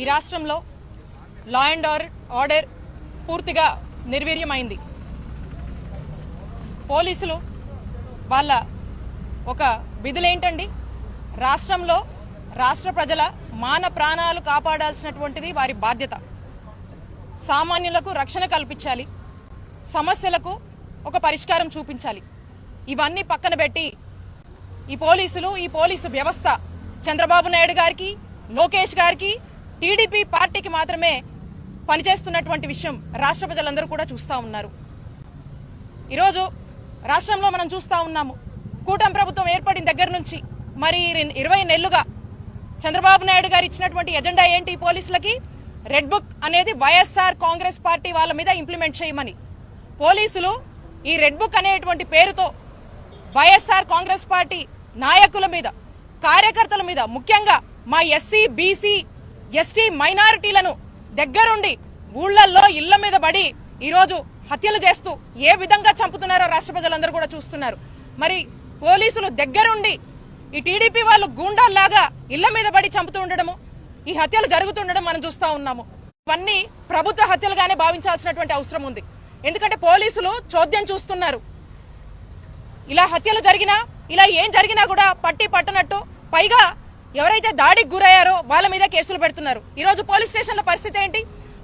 ఈ రాష్ట్రంలో law and order పూర్తిగా నిర్వీర్యమైంది. పోలీసులు వాళ్ళ ఒక విధులేంటండి? రాష్ట్రంలో రాష్ట్ర ప్రజల మాన ప్రాణాలు కాపాడాల్సినటువంటిది వారి బాధ్యత. సామాన్యులకు రక్షణ కల్పించాలి. సమస్యలకు ఒక పరిష్కారం చూపించాలి. ఇవన్నీ పక్కన పెట్టి ఈ పోలీసులు ఈ పోలీసు వ్యవస్థ చంద్రబాబు నాయుడు గారికి లోకేష్ గారికి టీడీపీ పార్టీకి మాత్రమే పనిచేస్తున్నటువంటి విషయం రాష్ట్ర ప్రజలందరూ కూడా చూస్తూ ఉన్నారు. ఈరోజు రాష్ట్రంలో మనం చూస్తూ ఉన్నాము. కూటమి ప్రభుత్వం ఏర్పడిన దగ్గర నుంచి మరి ఇరవై నెలలుగా చంద్రబాబు నాయుడు గారు ఇచ్చినటువంటి ఎజెండా ఏంటి పోలీసులకి? రెడ్ బుక్ అనేది వైఎస్ఆర్ కాంగ్రెస్ పార్టీ వాళ్ళ మీద ఇంప్లిమెంట్ చేయమని. పోలీసులు ఈ రెడ్ బుక్ అనేటువంటి పేరుతో వైఎస్ఆర్ కాంగ్రెస్ పార్టీ నాయకుల మీద కార్యకర్తల మీద ముఖ్యంగా మా ఎస్సీ బీసీ ఎస్టీ మైనారిటీలను దగ్గరుండి ఊళ్ళల్లో ఇళ్ళ మీద పడి ఈరోజు హత్యలు చేస్తూ ఏ విధంగా చంపుతున్నారో రాష్ట్ర ప్రజలందరూ కూడా చూస్తున్నారు. మరి పోలీసులు దగ్గరుండి ఈ టీడీపీ వాళ్ళు గూండాల్లాగా ఇళ్ళ మీద పడి చంపుతూ ఉండడము ఈ హత్యలు జరుగుతుండడం మనం చూస్తూ ఉన్నాము. ఇవన్నీ ప్రభుత్వ హత్యలుగానే భావించాల్సినటువంటి అవసరం ఉంది. ఎందుకంటే పోలీసులు చోద్యం చూస్తున్నారు. ఇలా హత్యలు జరిగినా ఇలా ఏం జరిగినా కూడా పట్టి పట్టనట్టు పైగా ఎవరైతే దాడికి గురయ్యారో వాళ్ళ మీద కేసులు పెడుతున్నారు. ఈరోజు పోలీస్ స్టేషన్ల పరిస్థితి ఏంటి?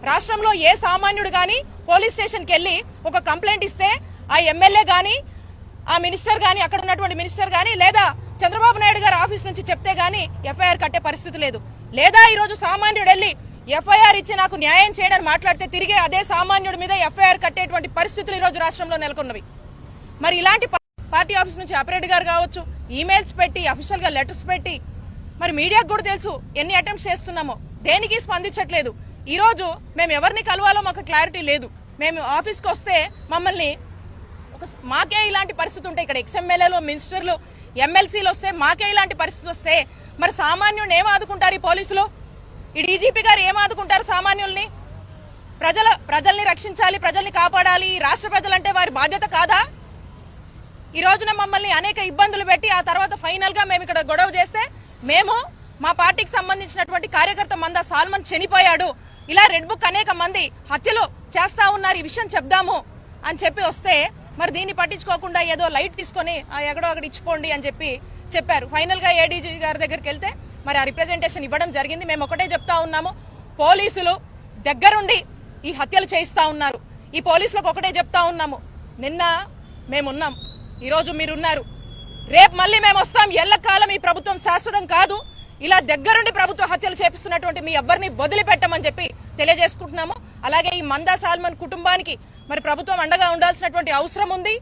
రాష్ట్రంలో ఏ సామాన్యుడు కానీ పోలీస్ స్టేషన్కి వెళ్ళి ఒక కంప్లైంట్ ఇస్తే ఆ ఎమ్మెల్యే కానీ ఆ మినిస్టర్ కానీ అక్కడ ఉన్నటువంటి మినిస్టర్ కానీ లేదా చంద్రబాబు నాయుడు గారి ఆఫీస్ నుంచి చెప్తే కానీ ఎఫ్ఐఆర్ కట్టే పరిస్థితి లేదు. లేదా ఈరోజు సామాన్యుడు వెళ్ళి ఎఫ్ఐఆర్ ఇచ్చి నాకు న్యాయం చేయడానికి మాట్లాడితే తిరిగి అదే సామాన్యుడి మీద ఎఫ్ఐఆర్ కట్టేటువంటి పరిస్థితులు ఈరోజు రాష్ట్రంలో నెలకొన్నవి. మరి ఇలాంటి పార్టీ ఆఫీస్ నుంచి ఆపరేటర్ గారు కావచ్చు ఈమెయిల్స్ పెట్టి అఫీషియల్గా లెటర్స్ పెట్టి మరి మీడియాకు కూడా తెలుసు ఎన్ని అటెంప్ట్స్ చేస్తున్నామో. దేనికి స్పందించట్లేదు. ఈరోజు మేము ఎవరిని కలవాలో మాకు క్లారిటీ లేదు. మేము ఆఫీస్కి వస్తే మమ్మల్ని ఒక మాకే ఇలాంటి పరిస్థితి ఉంటాయి ఇక్కడ ఎక్స్ఎమ్మెల్యేలు మినిస్టర్లు ఎమ్మెల్సీలు వస్తే మాకే ఇలాంటి పరిస్థితి వస్తే మరి సామాన్యుడిని ఏం ఆదుకుంటారు ఈ పోలీసులు? ఈ డీజీపీ గారు ఏం ఆదుకుంటారు సామాన్యుల్ని? ప్రజల ప్రజల్ని రక్షించాలి ప్రజల్ని కాపాడాలి రాష్ట్ర ప్రజలంటే వారి బాధ్యత కాదా? ఈ రోజున మమ్మల్ని అనేక ఇబ్బందులు పెట్టి ఆ తర్వాత ఫైనల్గా మేము ఇక్కడ గొడవ చేస్తే మేము మా పార్టీకి సంబంధించినటువంటి కార్యకర్త మంద సాల్మన్ చనిపోయాడు. ఇలా రెడ్ బుక్ అనేక మంది హత్యలు చేస్తా ఉన్నారు. ఈ విషయం చెప్దాము అని చెప్పి వస్తే మరి దీన్ని పట్టించుకోకుండా ఏదో లైట్ తీసుకొని "ఆ, ఎక్కడో అక్కడ ఇచ్చిపోండి అని చెప్పి చెప్పారు. ఫైనల్గా ఏడీజీ గారి దగ్గరికి వెళ్తే మరి ఆ రిప్రజెంటేషన్ ఇవ్వడం జరిగింది. మేము ఒకటే చెప్తా ఉన్నాము. పోలీసులు దగ్గరుండి ఈ హత్యలు చేయిస్తూ ఉన్నారు. ఈ పోలీసులకు ఒకటే చెప్తా ఉన్నాము. నిన్న మేమున్నాం. ఈరోజు మీరున్నారు. రేపు మళ్ళీ మేము వస్తాం. ఎల్లకాలం ఈ ప్రభుత్వం శాశ్వతం కాదు. ఇలా దగ్గరుండి ప్రభుత్వ హత్యలు చేపిస్తున్నటువంటి మీ ఎవ్వరిని వదిలిపెట్టమని చెప్పి తెలియజేసుకుంటున్నాము. అలాగే ఈ మందా సాల్మన్ కుటుంబానికి మరి ప్రభుత్వం అండగా ఉండాల్సినటువంటి అవసరం ఉంది.